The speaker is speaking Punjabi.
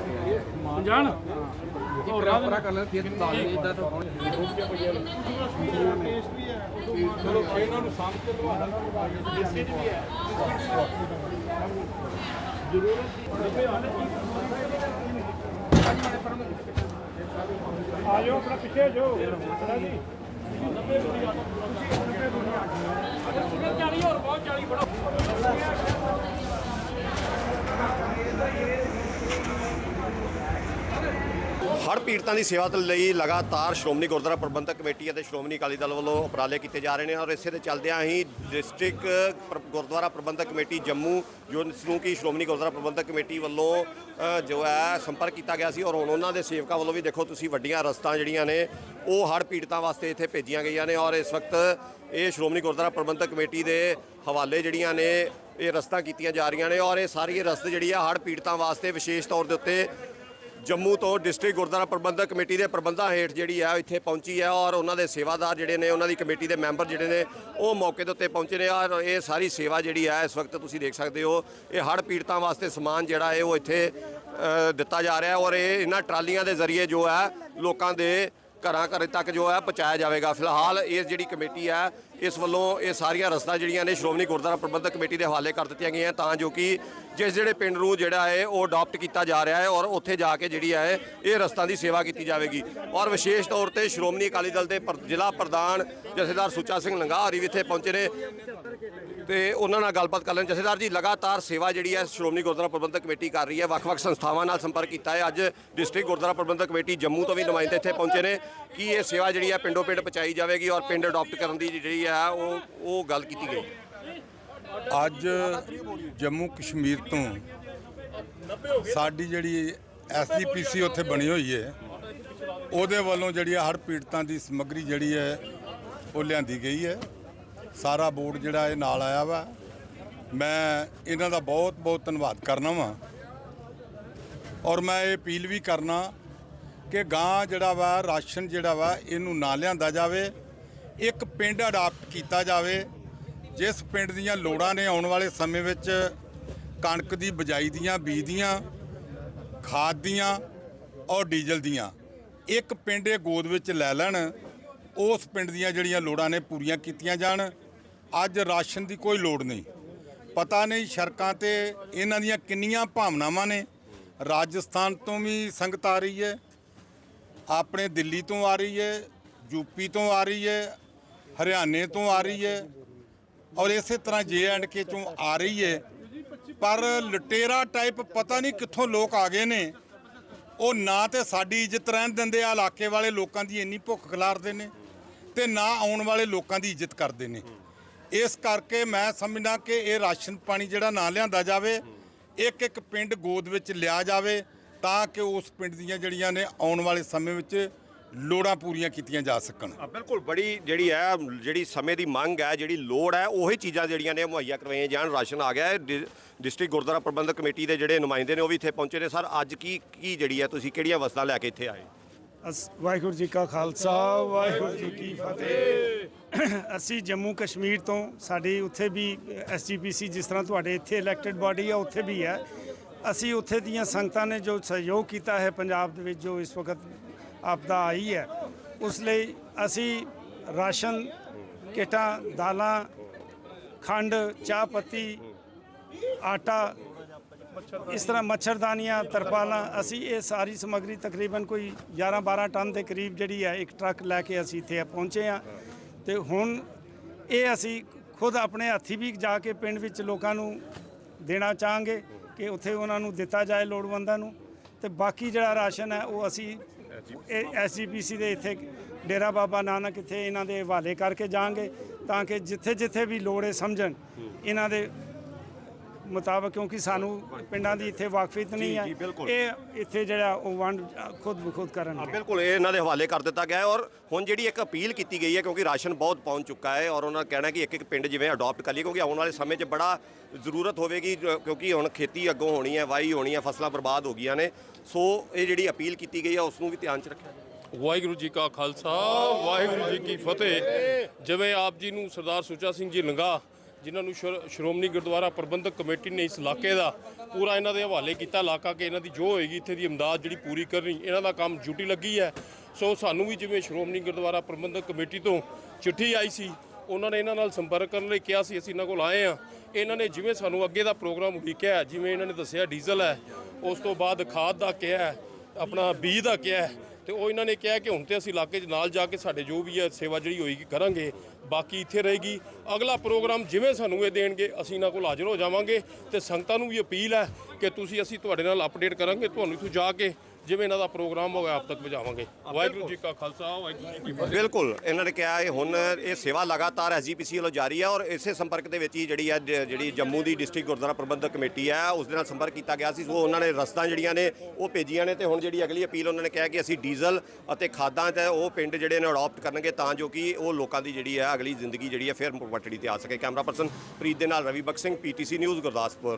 ਕੇ। ਜਾਣ ਪੂਰਾ ਪੂਰਾ ਕਰ ਲੈ ਫਿਰ ਲਾ ਲਈ ਇਦਾਂ ਤਾਂ ਚਲੋ ਇਹਨਾਂ ਨੂੰ ਸਾਂਭ ਕੇ ਲਵਾ ਆ ਜਾਓ ਆਪਣਾ ਪਿੱਛੇ ਜੋ ਜੀ 40 ਹੋਰ ਬਹੁਤ 40 ਫੜੋ ਹੜ੍ਹ ਪੀੜਤਾਂ ਦੀ ਸੇਵਾ ਦੇ ਲਈ ਲਗਾਤਾਰ ਸ਼੍ਰੋਮਣੀ ਗੁਰਦੁਆਰਾ ਪ੍ਰਬੰਧਕ ਕਮੇਟੀ ਅਤੇ ਸ਼੍ਰੋਮਣੀ ਅਕਾਲੀ ਦਲ ਵੱਲੋਂ ਉਪਰਾਲੇ ਕੀਤੇ ਜਾ ਰਹੇ ਨੇ ਔਰ ਇਸੇ ਦੇ ਚੱਲਦਿਆਂ ਹੀ ਡਿਸਟ੍ਰਿਕਟ ਪ੍ਰ- ਗੁਰਦੁਆਰਾ ਪ੍ਰਬੰਧਕ ਕਮੇਟੀ ਜੰਮੂ ਜੋ ਨੂੰ ਕਿ ਸ਼੍ਰੋਮਣੀ ਗੁਰਦੁਆਰਾ ਪ੍ਰਬੰਧਕ ਕਮੇਟੀ ਵੱਲੋਂ ਜੋ ਹੈ, ਸੰਪਰਕ ਕੀਤਾ ਗਿਆ ਸੀ ਔਰ ਹੁਣ ਉਹਨਾਂ ਦੇ ਸੇਵਕਾਂ ਵੱਲੋਂ ਵੀ ਦੇਖੋ ਤੁਸੀਂ ਵੱਡੀਆਂ ਰਸਤਾਂ ਜਿਹੜੀਆਂ ਨੇ, ਉਹ ਹੜ੍ਹ ਪੀੜਤਾਂ ਵਾਸਤੇ ਇੱਥੇ ਭੇਜੀਆਂ ਗਈਆਂ ਨੇ ਔਰ ਇਸ ਵਕਤ ਇਹ ਸ਼੍ਰੋਮਣੀ ਗੁਰਦੁਆਰਾ ਪ੍ਰਬੰਧਕ ਕਮੇਟੀ ਦੇ ਹਵਾਲੇ ਜਿਹੜੀਆਂ ਨੇ, ਇਹ ਰਸਤਾਂ ਕੀਤੀਆਂ ਜਾ ਰਹੀਆਂ ਨੇ ਔਰ ਇਹ ਸਾਰੀ ਰਸਤ ਜਿਹੜੀ ਆ ਹੜ੍ਹ ਪੀੜਤਾਂ ਵਾਸਤੇ ਵਿਸ਼ੇਸ਼ ਤੌਰ ਦੇ ਉੱਤੇ ਜੰਮੂ ਤੋਂ ਡਿਸਟ੍ਰਿਕਟ ਗੁਰਦੁਆਰਾ ਪ੍ਰਬੰਧਕ ਕਮੇਟੀ ਦੇ ਪ੍ਰਬੰਧਾਂ ਹੇਠ ਜਿਹੜੀ ਆ ਇੱਥੇ ਪਹੁੰਚੀ ਹੈ ਔਰ ਉਹਨਾਂ ਦੇ ਸੇਵਾਦਾਰ ਜਿਹੜੇ ਨੇ, ਉਹਨਾਂ ਦੀ ਕਮੇਟੀ ਦੇ ਮੈਂਬਰ ਜਿਹੜੇ ਨੇ, ਉਹ ਮੌਕੇ ਦੇ ਉੱਤੇ ਪਹੁੰਚੇ ਨੇ ਔਰ ਇਹ ਸਾਰੀ ਸੇਵਾ ਜਿਹੜੀ ਹੈ ਇਸ ਵਕਤ ਤੁਸੀਂ ਦੇਖ ਸਕਦੇ ਹੋ, ਇਹ ਹੜ੍ਹ ਪੀੜਤਾਂ ਵਾਸਤੇ ਸਮਾਨ ਜਿਹੜਾ ਹੈ ਉਹ ਇੱਥੇ ਦਿੱਤਾ ਜਾ ਰਿਹਾ ਔਰ ਇਹ ਇਹਨਾਂ ਟਰਾਲੀਆਂ ਦੇ ਜ਼ਰੀਏ ਜੋ ਹੈ ਲੋਕਾਂ ਦੇ ਘਰਾਂ ਘਰ ਤੱਕ ਜੋ ਹੈ ਪਹੁੰਚਾਇਆ ਜਾਵੇਗਾ। ਫਿਲਹਾਲ ਇਸ ਜਿਹੜੀ ਕਮੇਟੀ ਹੈ, ਇਸ ਵੱਲੋਂ ਇਹ ਸਾਰੀਆਂ ਰਸਤਾ ਜਿਹੜੀਆਂ ਨੇ ਸ਼੍ਰੋਮਣੀ ਗੁਰਦੁਆਰਾ ਪ੍ਰਬੰਧਕ ਕਮੇਟੀ ਦੇ ਹਵਾਲੇ ਕਰ ਦਿੱਤੀਆਂ ਗਈਆਂ, ਤਾਂ ਜੋ ਕਿ ਜਿਸ ਜਿਹੜੇ ਪਿੰਡ ਨੂੰ ਜਿਹੜਾ ਹੈ ਉਹ ਅਡਾਪਟ ਕੀਤਾ ਜਾ ਰਿਹਾ ਹੈ ਔਰ ਉੱਥੇ ਜਾ ਕੇ ਜਿਹੜੀ ਹੈ ਇਹ ਰਸਤਾ ਦੀ ਸੇਵਾ ਕੀਤੀ ਜਾਵੇਗੀ। ਔਰ ਵਿਸ਼ੇਸ਼ ਤੌਰ ਤੇ ਸ਼੍ਰੋਮਣੀ ਅਕਾਲੀ ਦਲ ਦੇ ਪ੍ਰ- ਜ਼ਿਲ੍ਹਾ ਪ੍ਰਧਾਨ ਜਥੇਦਾਰ ਸੁੱਚਾ ਸਿੰਘ ਲੰਗਾਹਰੀ ਵੀ ਇੱਥੇ ਪਹੁੰਚੇ ਨੇ। ਤੇ ਉਹਨਾਂ ਨਾਲ ਗੱਲਬਾਤ ਕਰ ਲੈਣ। ਜਥੇਦਾਰ ਜੀ, ਲਗਾਤਾਰ ਸੇਵਾ ਜਿਹੜੀ ਹੈ, ਸ਼੍ਰੋਮਣੀ ਗੁਰਦੁਆਰਾ ਪ੍ਰਬੰਧਕ ਕਮੇਟੀ ਕਰ ਰਹੀ ਹੈ। ਵੱਖ-ਵੱਖ ਸੰਸਥਾਵਾਂ ਨਾਲ ਸੰਪਰਕ ਕੀਤਾ ਹੈ। ਅੱਜ ਡਿਸਟ੍ਰਿਕਟ ਗੁਰਦੁਆਰਾ ਪ੍ਰਬੰਧਕ ਕਮੇਟੀ ਜੰਮੂ ਤੋਂ ਵੀ ਨੁਮਾਇੰਦੇ ਇੱਥੇ ਪਹੁੰਚੇ ਨੇ। ਕਿ ਇਹ ਸੇਵਾ ਜਿਹੜੀ ਹੈ ਪਿੰਡੋਂ ਪਿੰਡ ਪਹੁੰਚਾਈ ਜਾਵੇਗੀ ਔਰ ਪਿੰਡ ਅਡਾਪਟ ਕਰਨ ਦੀ ਜਿਹੜੀ ਹੈ, ਉਹ ਉਹ ਗੱਲ ਕੀਤੀ ਗਈ? ਅੱਜ ਜੰਮੂ ਕਸ਼ਮੀਰ ਤੋਂ ਸਾਡੀ ਜਿਹੜੀ ਐਸਜੀਪੀਸੀ ਉੱਥੇ ਬਣੀ ਹੋਈ ਹੈ। ਉਹਦੇ ਵੱਲੋਂ ਜਿਹੜੀ ਹੜ ਪੀੜਤਾਂ ਦੀ ਸਮੱਗਰੀ ਜਿਹੜੀ ਹੈ, ਉਹ ਲਿਆਂਦੀ ਗਈ ਹੈ। ਸਾਰਾ ਬੋਰਡ ਜਿਹੜਾ ਇਹ ਨਾਲ ਆਇਆ ਵਾ। ਮੈਂ ਇਹਨਾਂ ਦਾ ਬਹੁਤ ਬਹੁਤ ਧੰਨਵਾਦ ਕਰਨਾ ਵਾਂ। ਔਰ ਮੈਂ ਇਹ ਅਪੀਲ ਵੀ ਕਰਨਾ ਕਿ ਗਾਂ ਜਿਹੜਾ ਵਾ, ਰਾਸ਼ਨ ਜਿਹੜਾ ਵਾ, ਇਹਨੂੰ ਨਾ ਲਿਆਂਦਾ ਜਾਵੇ। ਇੱਕ ਪਿੰਡ ਅਡਾਪਟ ਕੀਤਾ ਜਾਵੇ। ਜਿਸ ਪਿੰਡ ਦੀਆਂ ਲੋੜਾਂ ਨੇ ਆਉਣ ਵਾਲੇ ਸਮੇਂ ਵਿੱਚ ਕਣਕ ਦੀ ਬਜਾਈ ਦੀਆਂ, ਬੀਜ ਦੀਆਂ, ਖਾਦ ਦੀਆਂ ਔਰ ਡੀਜ਼ਲ ਦੀਆਂ। ਇੱਕ ਪਿੰਡ ਇਹ ਗੋਦ ਵਿੱਚ ਲੈ ਲੈਣ। ਉਸ ਪਿੰਡ ਦੀਆਂ ਜਿਹੜੀਆਂ ਲੋੜਾਂ ਨੇ ਪੂਰੀਆਂ ਕੀਤੀਆਂ ਜਾਣ। ਅੱਜ ਰਾਸ਼ਨ ਦੀ ਕੋਈ ਲੋੜ ਨਹੀਂ। ਪਤਾ ਨਹੀਂ ਸੜਕਾਂ ਤੇ ਇਹਨਾਂ ਦੀਆਂ ਕਿੰਨੀਆਂ ਭਾਵਨਾਵਾਂ ਨੇ। ਰਾਜਸਥਾਨ ਤੋਂ ਵੀ ਸੰਗਤ ਆ ਰਹੀ ਹੈ। ਆਪਣੇ ਦਿੱਲੀ ਤੋਂ ਆ ਰਹੀ ਹੈ ਯੂਪੀ ਤੋਂ ਆ ਰਹੀ ਹੈ, ਹਰਿਆਣੇ ਤੋਂ ਆ ਰਹੀ ਹੈ। ਔਰ ਇਸੇ ਤਰ੍ਹਾਂ ਜੇ ਐਂਡ ਕੇ ਚੋਂ ਆ ਰਹੀ ਹੈ। ਪਰ ਲਟੇਰਾ ਟਾਈਪ ਪਤਾ ਨਹੀਂ ਕਿੱਥੋਂ ਲੋਕ ਆ ਗਏ ਨੇ। ਉਹ ਨਾ ਤੇ ਸਾਡੀ ਇੱਜ਼ਤ ਰਹਿਣ ਦਿੰਦੇ ਆ, ਇਲਾਕੇ ਵਾਲੇ ਲੋਕਾਂ ਦੀ ਇੰਨੀ ਭੁੱਖ ਖਿਲਾਰਦੇ ਨੇ। ਤੇ ਨਾ ਆਉਣ ਵਾਲੇ ਲੋਕਾਂ ਦੀ ਇੱਜ਼ਤ ਕਰਦੇ ਨੇ। ਇਸ ਕਰਕੇ ਮੈਂ ਸਮਝਦਾ ਕਿ ਇਹ ਰਾਸ਼ਨ ਪਾਣੀ ਜਿਹੜਾ ਨਾ ਲਿਆਂਦਾ ਜਾਵੇ, ਇੱਕ ਇੱਕ ਪਿੰਡ ਗੋਦ ਵਿੱਚ ਲਿਆ ਜਾਵੇ ਤਾਂ ਕਿ ਉਸ ਪਿੰਡ ਦੀਆਂ ਜਿਹੜੀਆਂ ਨੇ ਆਉਣ ਵਾਲੇ ਸਮੇਂ ਵਿੱਚ ਲੋੜਾਂ ਪੂਰੀਆਂ ਕੀਤੀਆਂ ਜਾ ਸਕਣ। ਆ ਬਿਲਕੁਲ ਬੜੀ ਜਿਹੜੀ ਹੈ, ਜਿਹੜੀ ਸਮੇਂ ਦੀ ਮੰਗ ਹੈ, ਜਿਹੜੀ ਲੋੜ ਹੈ, ਉਹੀ ਚੀਜ਼ਾਂ ਜਿਹੜੀਆਂ ਨੇ ਮੁਹੱਈਆ ਕਰਵਾਈਆਂ ਜਾਣ। ਰਾਸ਼ਨ ਆ ਗਿਆ ਹੈ, ਡਿ- ਡਿਸਟ੍ਰਿਕਟ ਗੁਰਦੁਆਰਾ ਪ੍ਰਬੰਧਕ ਕਮੇਟੀ ਦੇ ਜਿਹੜੇ ਨੁਮਾਇੰਦੇ ਨੇ ਉਹ ਵੀ ਇੱਥੇ ਪਹੁੰਚੇ ਨੇ। ਸਰ, ਅੱਜ ਕੀ ਕੀ ਜਿਹੜੀ ਹੈ, ਤੁਸੀਂ ਕਿਹੜੀਆਂ ਵਸਤਾਂ ਲੈ ਕੇ ਇੱਥੇ ਆਏ? ਵਾਹਿਗੁਰੂ ਜੀ ਕਾ ਖਾਲਸਾ, ਵਾਹਿਗੁਰੂ ਜੀ ਕੀ ਫਤਿਹ। ਅਸੀਂ ਜੰਮੂ ਕਸ਼ਮੀਰ ਤੋਂ, ਸਾਡੀ ਉੱਥੇ ਵੀ ਐਸਜੀਪੀਸੀ ਜਿਸ ਤਰ੍ਹਾਂ ਤੁਹਾਡੇ ਇੱਥੇ ਇਲੈਕਟਿਡ ਬਾਡੀ ਆ, ਉੱਥੇ ਵੀ ਹੈ। ਅਸੀਂ ਉੱਥੇ ਦੀਆਂ ਸੰਗਤਾਂ ਨੇ ਜੋ ਸਹਿਯੋਗ ਕੀਤਾ ਹੈ ਪੰਜਾਬ ਦੇ ਵਿੱਚ, ਜੋ ਇਸ ਵਕਤ ਆਪਦਾ ਆਈ ਹੈ, ਉਸ ਲਈ ਅਸੀਂ ਰਾਸ਼ਨ ਕਿਟਾਂ, ਦਾਲਾਂ, ਖੰਡ, ਚਾਹ ਪੱਤੀ, ਆਟਾ ਇਸ ਤਰ੍ਹਾਂ ਮੱਛਰਦਾਨੀਆਂ, ਤਰਪਾਲਾਂ, ਅਸੀਂ ਇਹ ਸਾਰੀ ਸਮੱਗਰੀ ਤਕਰੀਬਨ ਕੋਈ 11 12 ਟਨ ਦੇ ਕਰੀਬ ਜਿਹੜੀ ਹੈ, ਇੱਕ ਟਰੱਕ ਲੈ ਕੇ ਅਸੀਂ ਇੱਥੇ ਪਹੁੰਚੇ ਆ ਤੇ ਹੁਣ ਇਹ ਅਸੀਂ ਖੁਦ ਆਪਣੇ ਹੱਥੀ ਵੀ ਜਾ ਕੇ ਪਿੰਡ ਵਿੱਚ ਲੋਕਾਂ ਨੂੰ ਦੇਣਾ ਚਾਹਾਂਗੇ ਕਿ ਉੱਥੇ ਉਹਨਾਂ ਨੂੰ ਦਿੱਤਾ ਜਾਏ ਲੋੜਵੰਦਾਂ ਨੂੰ। ਤੇ ਬਾਕੀ ਜਿਹੜਾ ਰਾਸ਼ਨ ਹੈ, ਉਹ ਅਸੀਂ ਇਹ ਐਸਜੀਪੀਸੀ ਦੇ ਇੱਥੇ ਡੇਰਾ ਬਾਬਾ ਨਾਨਕ ਇੱਥੇ ਇਹਨਾਂ ਦੇ ਹਵਾਲੇ ਕਰਕੇ ਜਾਾਂਗੇ ਤਾਂ ਕਿ ਜਿੱਥੇ ਜਿੱਥੇ ਵੀ ਲੋੜ ਹੈ ਸਮਝਣ, ਇਹਨਾਂ ਦੇ ਮੁਤਾਬਕ ਕਿਉਂਕਿ ਸਾਨੂੰ ਪਿੰਡਾਂ ਦੀ ਇੱਥੇ ਵਾਕਫੀਤ ਨਹੀਂ। ਹੈ। ਇਹ ਇੱਥੇ ਜਿਹੜਾ ਉਹ ਵੰਡ ਖੁਦ ਬਖੁਦ ਹਾਂ, ਕਰਨਗੇ ਬਿਲਕੁਲ ਇਹ ਇਹਨਾਂ ਦੇ ਹਵਾਲੇ ਕਰ ਦਿੱਤਾ ਗਿਆ ਹੈ ਔਰ ਹੁਣ ਜਿਹੜੀ ਇੱਕ ਅਪੀਲ ਕੀਤੀ ਗਈ ਹੈ ਕਿਉਂਕਿ ਰਾਸ਼ਨ ਬਹੁਤ ਪਹੁੰਚ ਚੁੱਕਾ ਹੈ ਔਰ ਉਹਨਾਂ ਦਾ ਕਹਿਣਾ ਕਿ ਇੱਕ ਇੱਕ ਪਿੰਡ ਜਿਵੇਂ ਅਡਾਪਟ ਕਰ ਲਈਏ ਕਿਉਂਕਿ ਆਉਣ ਵਾਲੇ ਸਮੇਂ 'ਚ ਬੜਾ ਜ਼ਰੂਰਤ ਹੋਵੇਗੀ ਕਿਉਂਕਿ ਹੁਣ ਖੇਤੀ ਅੱਗੋਂ ਹੋਣੀ ਹੈ ਵਾਈ ਹੋਣੀ ਹੈ ਫਸਲਾਂ ਬਰਬਾਦ ਹੋ ਗਈਆਂ ਨੇ। ਸੋ ਇਹ ਜਿਹੜੀ ਅਪੀਲ ਕੀਤੀ ਗਈ ਹੈ ਉਸ ਨੂੰ ਵੀ ਧਿਆਨ 'ਚ ਰੱਖਿਆ ਜਾਵੇ। ਵਾਹਿਗੁਰੂ ਜੀ ਕਾ ਖਾਲਸਾ ਵਾਹਿਗੁਰੂ ਜੀ ਕੀ ਫਤਿਹ। ਜਿਵੇਂ ਆਪ ਜੀ ਨੂੰ ਸਰਦਾਰ ਸੁੱਚਾ ਸਿੰਘ ਜੀ ਲੰਗਾ ਜਿਨ੍ਹਾਂ ਨੂੰ ਸ਼੍ਰੋ- ਸ਼੍ਰੋਮਣੀ ਗੁਰਦੁਆਰਾ ਪ੍ਰਬੰਧਕ ਕਮੇਟੀ ਨੇ ਇਸ ਇਲਾਕੇ ਦਾ ਪੂਰਾ ਇਹਨਾਂ ਦੇ ਹਵਾਲੇ ਕੀਤਾ, ਇਲਾਕਾ ਕਿ ਇਹਨਾਂ ਦੀ ਜੋ ਹੋਏਗੀ, ਇੱਥੇ ਦੀ ਇਮਦਾਦ ਜਿਹੜੀ ਪੂਰੀ ਕਰਨੀ, ਇਹਨਾਂ ਦਾ ਕੰਮ ਡਿਊਟੀ ਲੱਗੀ ਹੈ। ਸੋ ਸਾਨੂੰ ਵੀ ਜਿਵੇਂ ਸ਼੍ਰੋਮਣੀ ਗੁਰਦੁਆਰਾ ਪ੍ਰਬੰਧਕ ਕਮੇਟੀ ਤੋਂ ਚਿੱਠੀ ਆਈ ਸੀ, ਉਹਨਾਂ ਨੇ ਇਹਨਾਂ ਨਾਲ ਸੰਪਰਕ ਕਰਨ ਲਈ ਕਿਹਾ ਸੀ, ਅਸੀਂ ਇਹਨਾਂ ਕੋਲ ਆਏ ਆ ਇਹਨਾਂ ਨੇ ਜਿਵੇਂ ਸਾਨੂੰ ਅੱਗੇ ਦਾ ਪ੍ਰੋਗਰਾਮ ਉਲੀਕਿਆ ਜਿਵੇਂ ਇਹਨਾਂ ਨੇ ਦੱਸਿਆ ਡੀਜ਼ਲ ਹੈ, ਉਸ ਤੋਂ ਬਾਅਦ ਖਾਦ ਦਾ ਕਿਹਾ ਆਪਣਾ ਬੀਜ ਦਾ ਕਿਹਾ ਹੈ, ਤੇ ਉਹ ਇਹਨਾਂ ਨੇ ਕਿਹਾ ਕਿ ਹੁਣ ਤੇ ਅਸੀਂ ਇਲਾਕੇ 'ਚ ਨਾਲ ਜਾ ਕੇ ਸਾਡੇ ਜੋ ਵੀ ਹੈ ਸੇਵਾ ਜਿਹੜੀ ਹੋਏਗੀ ਕਰਾਂਗੇ ਬਾਕੀ ਇੱਥੇ ਰਹੇਗੀ। ਅਗਲਾ ਪ੍ਰੋਗਰਾਮ ਜਿਵੇਂ ਸਾਨੂੰ ਇਹ ਦੇਣਗੇ ਅਸੀਂ ਇਹਨਾਂ ਕੋਲ ਹਾਜ਼ਰ ਹੋ ਜਾਵਾਂਗੇ ਤੇ ਸੰਗਤਾਂ ਨੂੰ ਵੀ ਅਪੀਲ ਹੈ ਕਿ ਤੁਸੀਂ ਅਸੀਂ ਤੁਹਾਡੇ ਨਾਲ ਅਪਡੇਟ ਕਰਾਂਗੇ ਤੁਹਾਨੂੰ ਇੱਥੋਂ ਜਾ ਕੇ ਜਿਵੇਂ ਇਹਨਾਂ ਦਾ ਪ੍ਰੋਗਰਾਮ ਹੋਗਾ ਆਪ ਤੱਕ ਪਹੁੰਚਾਵਾਂਗੇ ਵਾਹਿਗੁਰੂ ਜੀ ਕਾ ਖਾਲਸਾ ਵਾਹਿਗੁਰੂ ਜੀ ਕੀ ਫਤਿਹ। ਬਿਲਕੁਲ ਇਹਨਾਂ ਨੇ ਕਿਹਾ ਹੈ ਹੁਣ ਇਹ ਸੇਵਾ ਲਗਾਤਾਰ ਐਸਜੀਪੀਸੀ ਵੱਲੋਂ ਜਾਰੀ ਹੈ ਔਰ ਇਸੇ ਸੰਪਰਕ ਦੇ ਵਿੱਚ ਹੀ ਜਿਹੜੀ ਹੈ ਜ- ਜਿਹੜੀ ਜੰਮੂ ਦੀ ਡਿਸਟ੍ਰਿਕਟ ਗੁਰਦੁਆਰਾ ਪ੍ਰਬੰਧਕ ਕਮੇਟੀ ਹੈ ਉਸ ਦੇ ਨਾਲ ਸੰਪਰਕ ਕੀਤਾ ਗਿਆ ਸੀ। ਸੋ ਉਹਨਾਂ ਨੇ ਰਸਤਾਂ ਜਿਹੜੀਆਂ ਨੇ ਉਹ ਭੇਜੀਆਂ ਨੇ ਤੇ ਹੁਣ ਜਿਹੜੀ ਅਗਲੀ ਅਪੀਲ ਉਹਨਾਂ ਨੇ ਕਿਹਾ ਕਿ ਅਸੀਂ ਡੀਜ਼ਲ ਅਤੇ ਖਾਦਾਂ ਤੇ ਉਹ ਪਿੰਡ ਜਿਹੜੇ ਨੇ ਅਡਾਪਟ ਕਰਨਗੇ ਤਾਂ ਜੋ ਕਿ ਉਹ ਲੋਕਾਂ ਦੀ ਜਿਹੜੀ ਹੈ ਅਗਲੀ ਜ਼ਿੰਦਗੀ ਜਿਹੜੀ ਹੈ ਫਿਰ ਪਟੜੀ ਤੇ ਆ ਸਕੇ। ਕੈਮਰਾ ਪਰਸਨ ਪ੍ਰੀਤ ਦੇ ਨਾਲ ਰਵੀ ਬਖਸ਼ ਸਿੰਘ ਪੀਟੀਸੀ ਨਿਊਜ਼ ਗੁਰਦਾਸਪੁਰ।